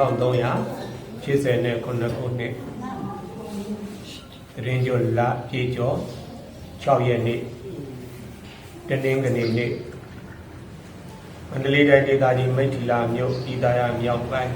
1389ခုနှစ်တရင်ကျော်လပြေကျော်6ရက်နေ့တနင်္ဂနွေနေ့မန္တလေးတိုင်းဒေသကြီးမိထ္ထီလာမြို့ပြည်သာယာမြောက်ပိုင်း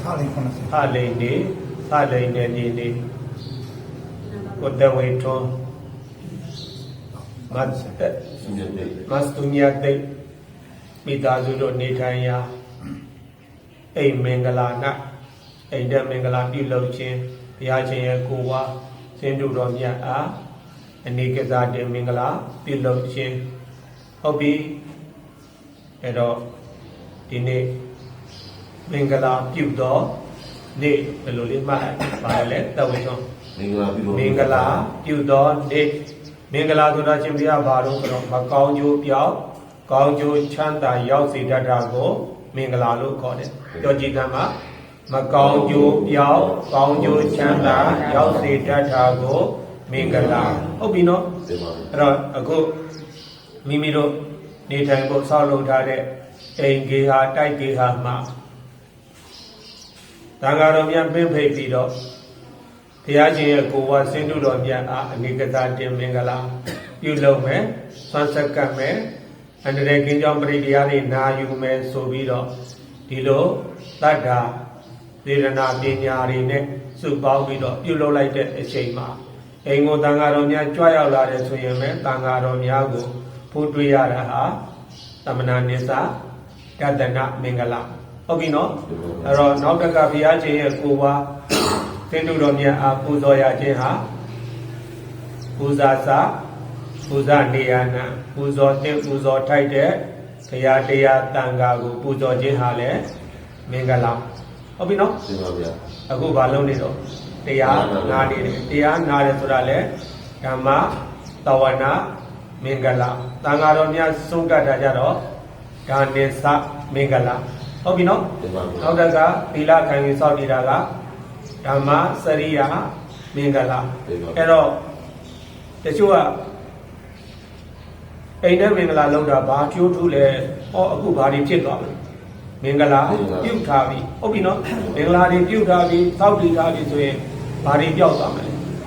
ခါလေး90ဖလိန်နေဖလိန်နေနေနေကိုတဝေထွန်းမတ်မတ်တုညတိတ်မိသားစုတို့နေထိုင်ရာ အိမ်မင်္ဂလာ၌အိမ်တဲ့မင်္ဂလာပြုလုပ်ခြင်းဘုရားရှင်ရဲ့ကိုယ်ဝါစင်တုတော်မြတ်အားအနေကစားတင်မင်္ဂလာပြုလုပ်ခြင်းဟုတ်ပြီအဲ့တော့ဒီနေ့မင်္ဂလာပြုတော်နေ့ဘယ်လိုလေးမှတ်ပါလဲတဝေထွန်းမင်္ဂလာပြုလို့မင်္ဂလာပြုသောနေ့မင်္ဂလာဆိုတာရှင်ဘုရားဘာလို့ဆိုတော့မကောင်းကျိုးပြောင်းကောင်းကျိုးချမ်းသာရောက်စေတတ်တာကို မင်္ဂလာလို့ခေါ်တယ်ကြောကြည်ကံမှာမကောင်းကျိုးပြောင်းကောင်းကျိုးချမ်းသာရောက်စေတတ်တာကိုမင်္ဂလာဟုတ်ပြီနော်ဒီမှာအဲ့တော့အခုမိမိတို့နေထိုင်ဖို့ဆောက်လုပ်ထားတဲ့အိမ်ကေဟာတိုက်ကေဟာမှာသံဃာတော်များပြင့်ဖိတ်ပြီးတော့ဘုရားရှင်ရဲ့ကိုယ်ဝါစင်တုတော်မြတ်အားအနိကတာတင်မင်္ဂလာပြုလုပ်မယ်ဆွမ်းဆက်ကပ်မယ် အန္တရာယ်ကင်းကြောင်းပရိတရားတွေနာယူမယ်ဆိုပြီးတော့ဒီလိုတတ္တာသေရနာပညာတွေနဲ့စုပေါင်းပြီးတော့ပြုလုပ်လိုက်တဲ့အချိန်မှာအိမ်ကိုတန်ဃာတော်များကြွရောက်လာတယ်ဆိုရင်ပဲတန်ဃာတော်များကိုဖို့တွေ့ရတာဟာသမဏနိစ္စကတနာမင်္ဂလာဟုတ်ပြီနော်အဲ့တော့နောက်တကဘုရားရှင်ရဲ့ကိုယ်ဝါသင်္တုတော်မြတ်အားပူဇော်ရခြင်းဟာပူဇာစာ ပူဇာနေယနာပူဇော်တင်ပူဇော်ထိုက်တဲ့ဘုရားတရားတန်ဃာကိုပူဇော်ခြင်းဟာလည်းမင်္ဂလာဟုတ်ပြီနော်ဒီမှာဗျာအခုဘာလုပ်နေတော့တရားနာနေတယ်တရားနာတယ်ဆိုတာလေဓမ္မတဝနာမင်္ဂလာတန်ဃာတော်များဆုံးကတ်တာကြတော့ဒါနိသမင်္ဂလာဟုတ်ပြီနော်ဒီမှာဗျာနောက်တကသီလခံယူစောင့်နေတာကဓမ္မစရိယာမင်္ဂလာဒီမှာအဲ့တော့တချို့က အိမ်နဲ့မင်္ဂလာလောက်တာဘာကျိုးထူးလဲဟောအခုဘာတွေဖြစ်သွားလဲမင်္ဂလာပြုတ်ထားပြီဟုတ်ပြီနော်မင်္ဂလာတွေပြုတ်ထားပြီသောက်တည်ထားပြီဆိုရင်ဘာတွေပြောက်သွားမလဲ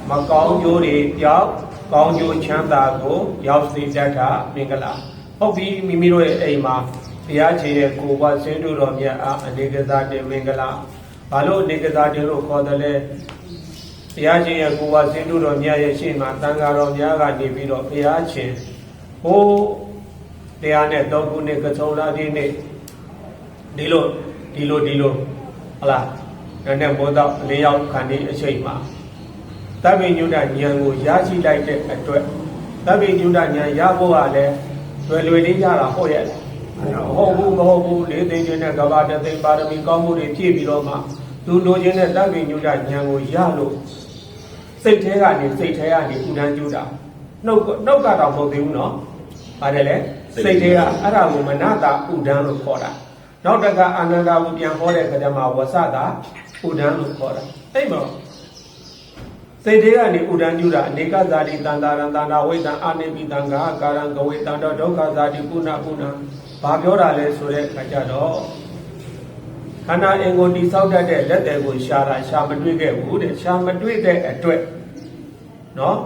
မကောင်းကျိုးတွေပြောက်ကောင်းကျိုးချမ်းသာကိုရောက်စေတတ်တာမင်္ဂလာဟုတ်ပြီမိမိတို့ရဲ့အိမ်မှာဘုရားရှင်ရဲ့ကိုယ်ဝဆင်းတုတော်မြတ်အားအနေကစားတင်မင်္ဂလာဘာလို့အနေကစားတင်လို့ခေါ်တယ်လဲဘုရားရှင်ရဲ့ကိုယ်ဝဆင်းတုတော်မြတ်ရဲ့ရှေ့မှာတန်ဃာတော်များကနေပြီးတော့ဘုရားရှင် ဟိုးတရားနဲ့တောခုနဲ့ကချုံလာဒီနေ့ဒီလိုဒီလိုဒီလိုဟလာနည်းနည်းဘောတော့လေးယောက်ခန္ဒီအချိန်မှာတပ္ပိညုတဉာဏ်ကိုရရှိလိုက်တဲ့အတွက်တပ္ပိညုတဉာဏ်ရဖို့ကလည်းလွယ်လွယ်လေးရတာဟုတ်ရဲ့လားဟုတ်ဘူးမဟုတ်ဘူးလေးသိန်းချင်းနဲ့ကဘာတသိန်းပါရမီကောင်းမှုတွေဖြည့်ပြီးတော့မှသူလိုချင်တဲ့တပ္ပိညုတဉာဏ်ကိုရလို့စိတ်ထဲကနေစိတ်ထဲကနေဥဒန်းကျူးတာနှုတ်ကနှုတ်ကတော့မဟုတ်သေးဘူးနော်။ ပါတယ်လေစိတ်ထဲကအဲ့ဒါကိုမနတာဥဒန်းလို့ခေါ်တာ။နောက်တကအာနန္ဒာကိုပြန်ဟောတဲ့ခါကျမှဝဆတာဥဒန်းလို့ခေါ်တာ။အဲ့မှာစိတ်ထဲကနေဥဒန်းကျူးတာအနေကဇာတိတန်တာရံတန္တာဝိတံအာနိပိတံကာကာရံကဝေတံတော့ဒုက္ခဇာတိကုဏကုဏဘာပြောတာလဲဆိုတဲ့ခါကျတော့ခန္ဓာအင်ကိုတိဆောက်တတ်တဲ့လက်တယ်ကိုရှာတာရှာမတွေ့ခဲ့ဘူးတဲ့ရှာမတွေ့တဲ့အတွက်နော်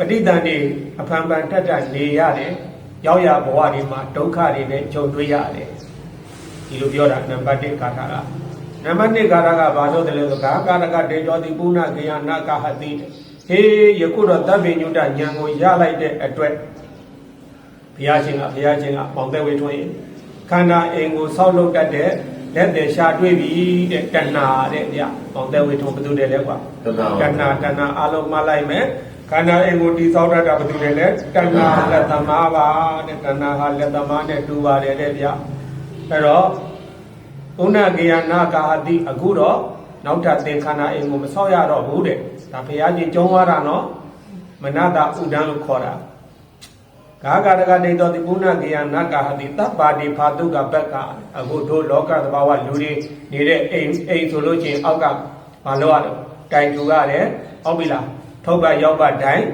ပဋိသန္ဓေအဖန်ဖန်ထက်ထက်နေရတယ်ရောက်ရဘဝတွေမှာဒုက္ခတွေနဲ့ကြုံတွေ့ရတယ်ဒီလိုပြောတာနံပါတ်1ကာထာကနံပါတ်2ကာထာကဘာလို့တလဲဆိုကာကာရကတေတောတိပုဏ္ဏကေယနာကဟတိဟေးယခုတော့တပ်ပိညုတဉာဏ်ကိုရလိုက်တဲ့အတွက်ဘုရားရှင်ကဘုရားရှင်ကပေါင်သက်ဝေထွန်းရင်ခန္ဓာအိမ်ကိုဆောက်လုပ်တတ်တဲ့လက်တယ်ရှာတွေ့ပြီတဲ့တဏှာတဲ့ဗျပေါင်သက်ဝေထွန်းဘယ်သူတည်းလဲကွာတဏှာတဏှာတဏှာအလုံးမလိုက်မယ် ခန္ဓာအိမ်ကိုတိဆောက်တတ်တာဘယ်သူလဲလဲတဏှာလက်သမားပါတဲ့တဏှာဟာလက်သမားနဲ့တူပါတယ်တဲ့ဗျအဲ့တော့ဥဏကေယနာကာဟတိအခုတော့နောက်ထပ်သင်္ခန္ဓာအိမ်ကိုမဆောက်ရတော့ဘူးတဲ့ဒါဘုရားကြီးကျုံးသွားတာနော်မနတာဥဒန်းလို့ခေါ်တာဂါဂရကနေတော်တိပုဏ္ဏကေယနာကာဟတိတပ္ပါတိဖာတုကဘက်ကအခုတို့လောကသဘာဝလူတွေနေတဲ့အိမ်အိမ်ဆိုလို့ချင်းအောက်ကမလို့ရတော့တိုင်ထူရတယ်ဟုတ်ပြီလား ထုတ်ပတ်ရောက်ပတ်တိုင်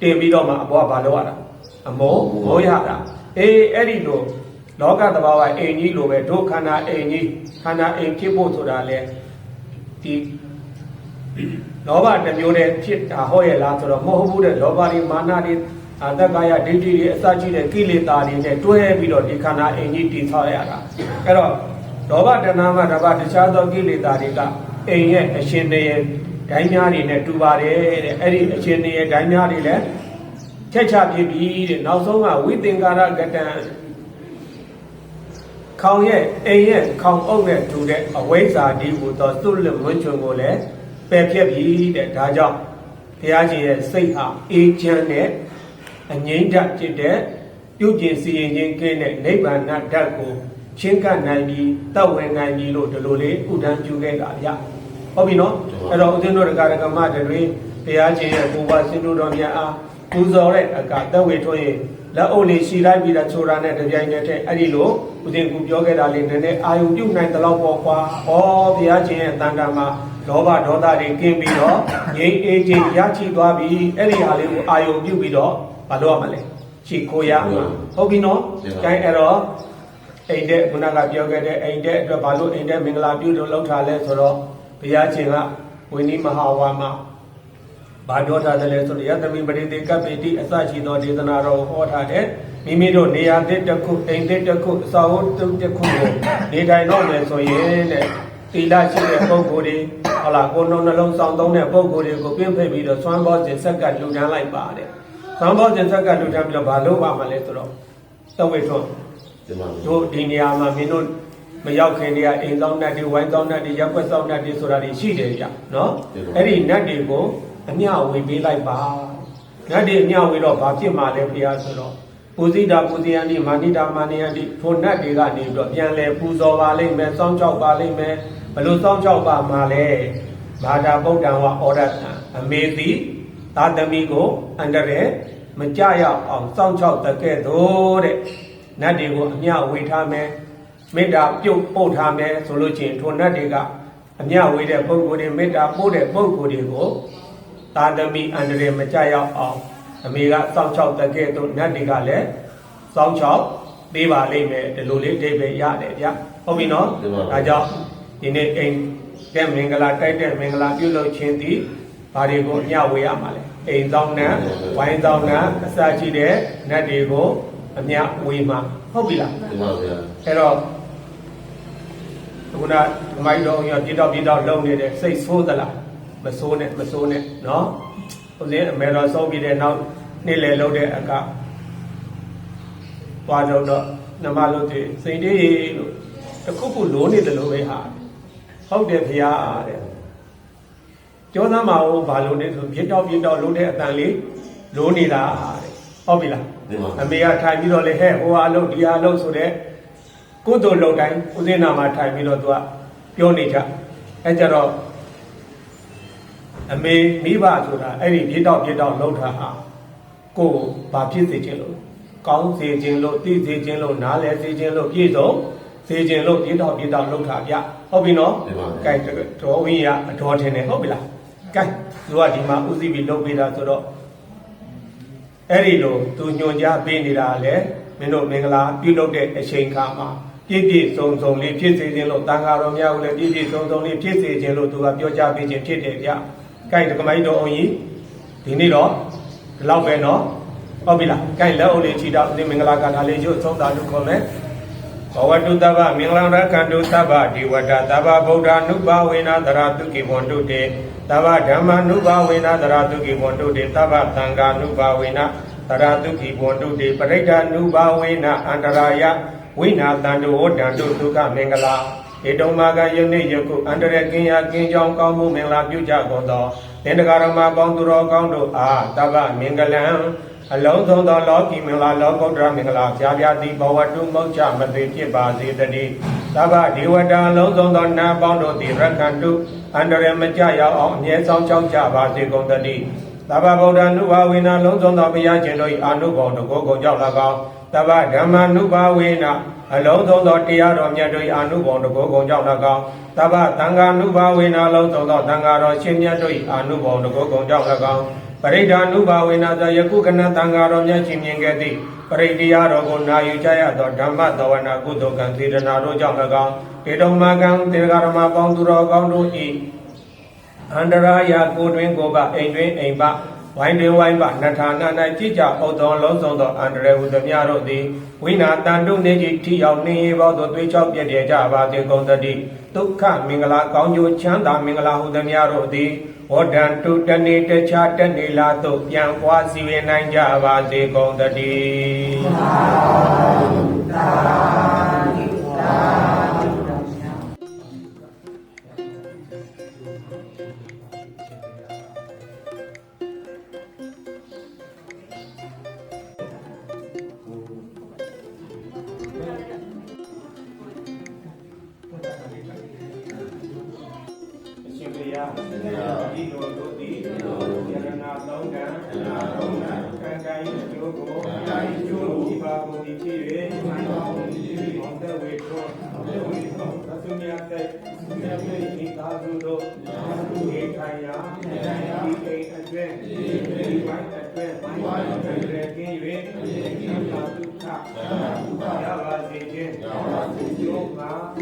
တင်ပြီးတော့မှအပေါ်ကမလို့ရတာအမောမိုးရတာအေးအဲ့ဒီလိုလောကသဘာဝအိမ်ကြီးလိုပဲဒုခန္ဓာအိမ်ကြီးခန္ဓာအိမ်ဖြစ်ဖို့ဆိုတာလေဒီလောဘတစ်မျိုးတည်းဖြစ်တာဟောရဲ့လားဆိုတော့မဟုတ်ဘူးတဲ့လောဘတွေမာနတွေအတ္တကာယဒိဋ္ဌိတွေအစရှိတဲ့ကိလေသာတွေနဲ့တွဲပြီးတော့ဒီခန္ဓာအိမ်ကြီးတည်ဆောက်ရတာအဲ့တော့လောဘတဏှာမှာတပါတခြားသောကိလေသာတွေကအိမ်ရဲ့အရှင်တွေရဲ့ ဒိုင်းများတွေနဲ့တူပါတယ်တဲ့အဲ့ဒီအရှင်တွေရဲ့ဒိုင်းများတွေလည်းချက်ချဖြစ်ပြီးတဲ့နောက်ဆုံးကဝိသင်္ကာရကတံခေါင်ရဲ့အိမ်ရဲ့ခေါင်အုပ်နဲ့တူတဲ့အဝိဇ္ဇာဒီဟူသောသုလဝွန်းချွန်ကိုလည်းပယ်ဖြတ်ပြီးတဲ့ဒါကြောင့်ဘုရားရှင်ရဲ့စိတ်ဟာအေးချမ်းတဲ့အငြိမ့်ဓာတ်ဖြစ်တဲ့ပြုကျင်စီရင်ခြင်းကင်းတဲ့နိဗ္ဗာန်ဓာတ်ကိုချင်းကပ်နိုင်ပြီးတောက်ဝင်နိုင်ပြီးလို့ဒီလိုလေးဥဒန်းကျူခဲ့တာဗျ ဟုတ်ပြီနော်အဲ့တော့ဦးဇင်းတို့ကရကမတွေဘုရားရှင်ရဲ့ဘုရားရှင်တို့တော်မြတ်အားပူဇော်တဲ့အကတက်ဝေထွန်းရင်လက်အုပ်လေးရှည်လိုက်ပြီးတော့ချိုတာနဲ့တပြိုင်တည်းတည်းအဲ့ဒီလိုဦးဇင်းကပြောခဲ့တာလေးနည်းနည်းအာယုပြုတ်နိုင်တဲ့လောက်ပေါ့ကွာဩဘုရားရှင်ရဲ့တန်တာမှာလောဘဒေါသတွေကင်းပြီးတော့ငြိမ်းအေးခြင်းရချီသွားပြီအဲ့ဒီဟာလေးကိုအာယုပြုတ်ပြီးတော့မလုပ်ရမလဲချီခိုရမှာဟုတ်ပြီနော်ကျိုင်းအဲ့တော့အိမ်တဲ့ခုနကပြောခဲ့တဲ့အိမ်တဲ့အတွက်ဘာလို့အိမ်တဲ့မင်္ဂလာပြုလို့လောက်ထားလဲဆိုတော့ ဘုရားရှင်ကဝိနည်းမဟာဝါမှာဘာပြောထားတယ်လဲဆိုတော့ယသမိပရိသေကပ္ပိတိအစရှိသောဒေသနာတော်ဟောထားတဲ့မိမိတို့နေရာတစ်တစ်ခုအိမ်တစ်တစ်ခုအစာဝတ်တစ်ခုကိုနေထိုင်တော့မယ်ဆိုရင်တဲ့သီလရှိတဲ့ပုဂ္ဂိုလ်တွေဟုတ်လားကိုယ်လုံးနှလုံးဆောင်သုံးတဲ့ပုဂ္ဂိုလ်တွေကိုပြင့်ဖိတ်ပြီးတော့သွမ်းဘောစဉ်ဆက်ကလှူဒန်းလိုက်ပါတဲ့သွမ်းဘောစဉ်ဆက်ကလှူဒန်းပြီးတော့ဘာလုပ်ပါမလဲဆိုတော့သဝေထွန်းဒီမှာတို့ဒီနေရာမှာမင်းတို့ မရောက်ခင်တည်းကအိမ်ဆောင်နတ်တွေဝိုင်းဆောင်နတ်တွေရပ်ကွက်ဆောင်နတ်တွေဆိုတာတွေရှိတယ်ဗျနော်အဲ့ဒီနတ်တွေကိုအမျှဝေပေးလိုက်ပါနတ်တွေအမျှဝေတော့ဘာဖြစ်မှာလဲဘုရားဆိုတော့ပူဇိတာပူဇိယန်ဒီမာနိတာမာနိယန်ဒီထိုနတ်တွေကနေပြီးတော့ပြန်လဲပူဇော်ပါလိမ့်မယ်စောင်းကြောက်ပါလိမ့်မယ်ဘလို့စောင်းကြောက်ပါမှာလဲဘာတာဗုဒ္ဓံဝဩရတံအမေတိသာသမီကိုအန္တရာယ်မကြရအောင်စောင်းကြောက်တကဲ့သို့တဲ့နတ်တွေကိုအမျှဝေထားမယ် မေတ္တာပြုတ်ပို့ထားမယ်ဆိုလို့ချင်းထိုနတ်တွေကအမျှဝေတဲ့ပုဂ္ဂိုလ်တွေမေတ္တာပို့တဲ့ပုဂ္ဂိုလ်တွေကိုသာသမီအန္တရာယ်မကြရောက်အောင်အမေကစောင့်ချောက်တကဲ့သို့နတ်တွေကလည်းစောင့်ချောက်ပေးပါလိမ့်မယ်ဒီလိုလေးအဓိပ္ပာယ်ရတယ်ဗျဟုတ်ပြီနော်ဒါကြောင့်ဒီနေ့အိမ်တဲ့မင်္ဂလာတိုက်တဲ့မင်္ဂလာပြုလုပ်ခြင်းသည်ဘာတွေကိုအမျှဝေရမှာလဲအိမ်ဆောင်နတ်ဝိုင်းဆောင်နတ်အစရှိတဲ့နတ်တွေကိုအမြဝေမှာဟုတ်ပြီလားဒီမှာဗျာအဲ့တော့ ခုနဓမ္မိုက်တော်ရပြတော့ပြတော့လုံနေတဲ့စိတ်ဆိုးသလားမဆိုးနဲ့မဆိုးနဲ့နော်ဦးဇင်းအမေတော်ဆုံးပြီးတဲ့နောက်နေ့လေလုံးတဲ့အကသွားတော့တော့နမလို့တည်စိတ်တေးလို့တခုခုလိုနေတယ်လို့ပဲဟာဟုတ်တယ်ဖေဟာတဲ့ကျောသားမအောင်ဘာလို့လဲဆိုပြတော့ပြတော့လုံးတဲ့အတန်လေးလိုနေတာတဲ့ဟုတ်ပြီလားဒီမှာအမေကထိုင်ပြီးတော့လေဟဲ့ဟိုဟာလို့ဒီဟာလို့ဆိုတဲ့ ကုသိုလ်လုပ်တိုင်းဦးဇင်းနာမှာထိုင်ပြီးတော့သူကပြောနေကြအဲကြတော့အမေမိဘဆိုတာအဲ့ဒီပြစ်တော့ပြစ်တော့လှုပ်တာဟာကိုယ်ဘာဖြစ်စေခြင်းလို့ကောင်းစေခြင်းလို့သိစေခြင်းလို့နားလည်စေခြင်းလို့ပြည့်စုံစေခြင်းလို့ပြစ်တော့ပြစ်တော့လှုပ်တာဗျဟုတ်ပြီနော်ဒီမှာကဲတော်ဝင်းရအတော်ထင်တယ်ဟုတ်ပြီလားကဲသူကဒီမှာဥသိပြီးလုပ်ပေးတာဆိုတော့အဲ့ဒီလိုသူညွန်ကြားပေးနေတာလေမင်းတို့မင်္ဂလာပြုလုပ်တဲ့အချိန်ခါမှာ ပြည့်ပြည့်စုံစုံလေးဖြစ်စေခြင်းလို့တန်ဃာတော်များကိုလည်းပြည့်ပြည့်စုံစုံလေးဖြစ်စေခြင်းလို့သူကပြောကြားပေးခြင်းဖြစ်တယ်ဗျ။ကိုင်တကမိုင်းတော်အောင်ကြီးဒီနေ့တော့ဒီလောက်ပဲနော်။ဟုတ်ပြီလား။ကိုင်လက်အုပ်လေးချီတော့ဒီမင်္ဂလာကထာလေးရုပ်သုံးတာလို့ခေါ်မယ်။ဘဝတုတ္တဗမင်္ဂလာရကန္တုသဗ္ဗဒီဝတ္တသဗ္ဗဗုဒ္ဓ ानु ဘဝေနသရတုကိဘွန်တုတေသဗ္ဗဓမ္မ ानु ဘဝေနသရတုကိဘွန်တုတေသဗ္ဗသံဃာ ानु ဘဝေနသရတုကိဘွန်တုတေပရိဒ္ဓ ानु ဘဝေနအန္တရာယ ဝိနာတန္တုဝဒန္တုဒုက္ခမင်္ဂလာဧတုံမာကယနေ့ယခုအန္တရကင်းရာကင်းကြောင်းကောင်းမှုမင်္ဂလာပြုကြကုန်သောသင်္တကာရမပေါင်းသူတော်ကောင်းတို့အားသဗ္ဗမင်္ဂလံအလုံးစုံသောလောကီမင်္ဂလာလောကုတ္တရမင်္ဂလာဖြာဖြာသည်ဘဝတုမုတ်ချမသွေဖြစ်ပါစေတည်းသဗ္ဗဒေဝတာအလုံးစုံသောနာပေါင်းတို့သည်ရက္ခန္တုအန္တရမကြရောက်အောင်အမြဲဆောင်ကြောင်းကြပါစေကုန်တည်းသဗ္ဗဗုဒ္ဓ ानु ဘာဝေနလုံးစုံသောဘုရားရှင်တို့၏အာနုဘောင်တကောကုန်ကြောင့်၎င်း သဗ္ဗဓမ္မ ानु ဘာဝေနအလုံးစုံသောတရားတော်မြတ်တို့၏အာနုဘောင်တကောကုန်ကြောင့်၎င်းသဗ္ဗသံဃာ ानु ဘာဝေနလုံးစုံသောသံဃာတော်ရှင်မြတ်တို့၏အာနုဘောင်တကောကုန်ကြောင့်၎င်းပရိဒာနုဘာဝေနာသယခုကနတံဃာတော်မြတ်ရှင်မြင်ခဲ့သည့်ပရိတရားတော်ကိုနာယူကြရသောဓမ္မသဝနာကုသိုလ်ကံသေရနာတို့ကြောင့်၎င်းတေတုံမကံတေဃာရမပေါင်းသူတော်ကောင်းတို့ဤအန္တရာယကိုတွင်ကိုပအိမ်တွင်အိမ်ပ ဝိုင်းတွင်ဝိုင်းပနထာနာ၌ကြည်ကြဩသောလုံးစုံသောအန္တရာယ်ဟုသမျှတို့သည်ဝိနာတန်တုနေကြီးထိရောက်နေဘောသောသွေးချောက်ပြည့်ပြည့်ကြပါစေကုန်သတည်းဒုက္ခမင်္ဂလာကောင်းကျိုးချမ်းသာမင်္ဂလာဟုသမျှတို့သည်ဝဒံတုတနေတခြားတနေလာသို့ပြန်ပွားစီရင်နိုင်ကြပါစေကုန်သတည်းအရှင် ဒီလိုတို့သည်ယရဏသုံးကံယရဏသုံးကံကံကိုင်းကျိုးကိုကံကိုင်းကျိုးဒီပါကုန်ဒီဖြစ်၍မှန်ပါကုန်ဒီဖြစ်၍ဘုဒ္ဓဝေထောဘုဒ္ဓဝေထောသသုမြတ်တဲ့မြတ်တဲ့ဤသာသုတို့ဒီခိုင်ယာဒီအိမ်အတွင်းဒီဝိုင်းအတွင်းဒီဝိုင်းအတွင်းကင်း၍သံသာဒုက္ခရပါစေခြင်းရပါစေခြင်းမှာတ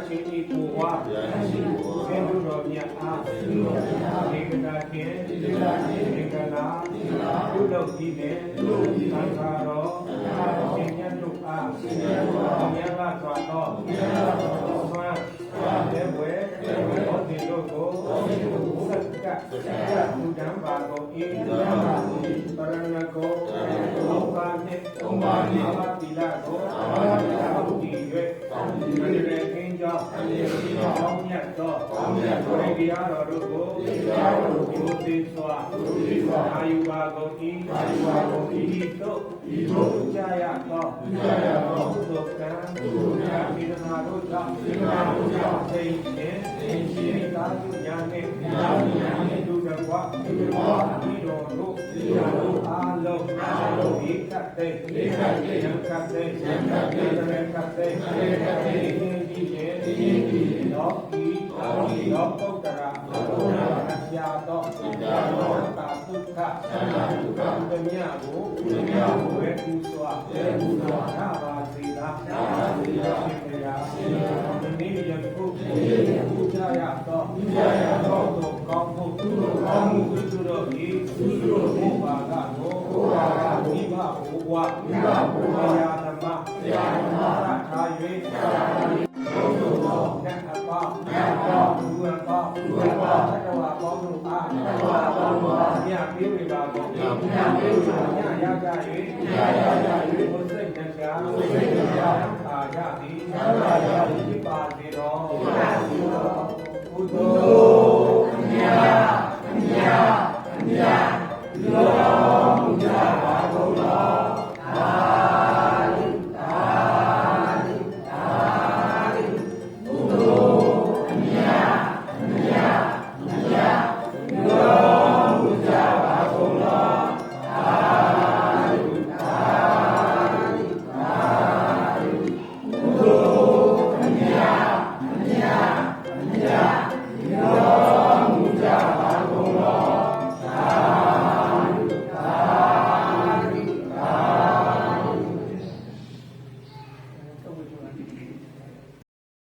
ရားရှိဤကိုဝါတရားရှိကိုဝါဆင်းတို့တော်မြတ်အားဆင်းတို့တော်မြတ်အားဒီကတာခင်ဒီကတာခင်ဒီကလာဒီကလာဘုဒ္ဓကြည်နဲ့ဘုဒ္ဓကြည်သံဃာတော်သံဃာတော်ရှင်မြတ်တို့အားရှင်မြတ်တို့အားမြတ်ကစွာတော်မြတ်ကစွာတော်ဆွမ်းဆွမ်းတဲ့ဝဲတဲ့ဝဲတော်ဒီတို့ကိုတော်ဒီတို့ကိုသက်ကသက်ကဘုဒ္ဓံပါကုန်၏ဘုဒ္ဓံပါကုန်၏ပရဏကိုပရဏကိုသုံးပါးနှင့်သုံးပါးနှင့်အာဝတိလကိုအာဝတိလ အမြဲတည်းကောင်းမြတ်သောကောင်းမြတ်သောတရားတော်တို့ကိုတရားတော်တို့ကိုသိစွာသိစွာအာယုပါကုန်၏အာယုပါကုန်၏ဤသို့ဤသို့ကြာရသောကြာရသောသုတ္တံသုတ္တံဒီနာတို့ကြောင့်ဒီနာတို့ကြောင့်သိခြင်းသိခြင်းသာဓုညာနှင့်ညာဉာဏ်နှင့်ဒုက္ခဝဒုက္ခဝဤတော်တို့ဤတော်တို့အာလုံးအာလုံးဤကတ်တဲ့ဤကတ်တဲ့ယံကတ်တဲ့ယံကတ်တဲ့ယံကတ်တဲ့ယံကတ်တဲ့ ဤဒီရဲ့ဒီဒီတော့ဤတော့ဤတော့ပုတ္တရာပုတ္တရာအပြာတော့အပြာတော့တာဒုက္ခသာဒုက္ခတမြတ်ကိုတမြတ်ကိုဝေကူစွာဝေကူစွာသာပါစေသာသာပါစေသာရှင်ဘုရားရှင်ဘုရားဒီနေ့ယခုဒီနေ့ပူဇာရတော့ပူဇာရတော့သောကောင်းမှုသူတို့ကောင်းမှုသူတို့ဤသူတို့ဘုရားကကိုဘုရားကမိဘဘုရားမိဘ င်းတို့အားမြတ်ပေးဝေပါကုန်မြတ်ပေးဝေပါညရကြ၍ညရကြ၍ဘုစိတ်တရားဘုစိတ်တရားအာရသည်အာရသည်ပါစေတော်ဘုရားဘုဒ္ဓ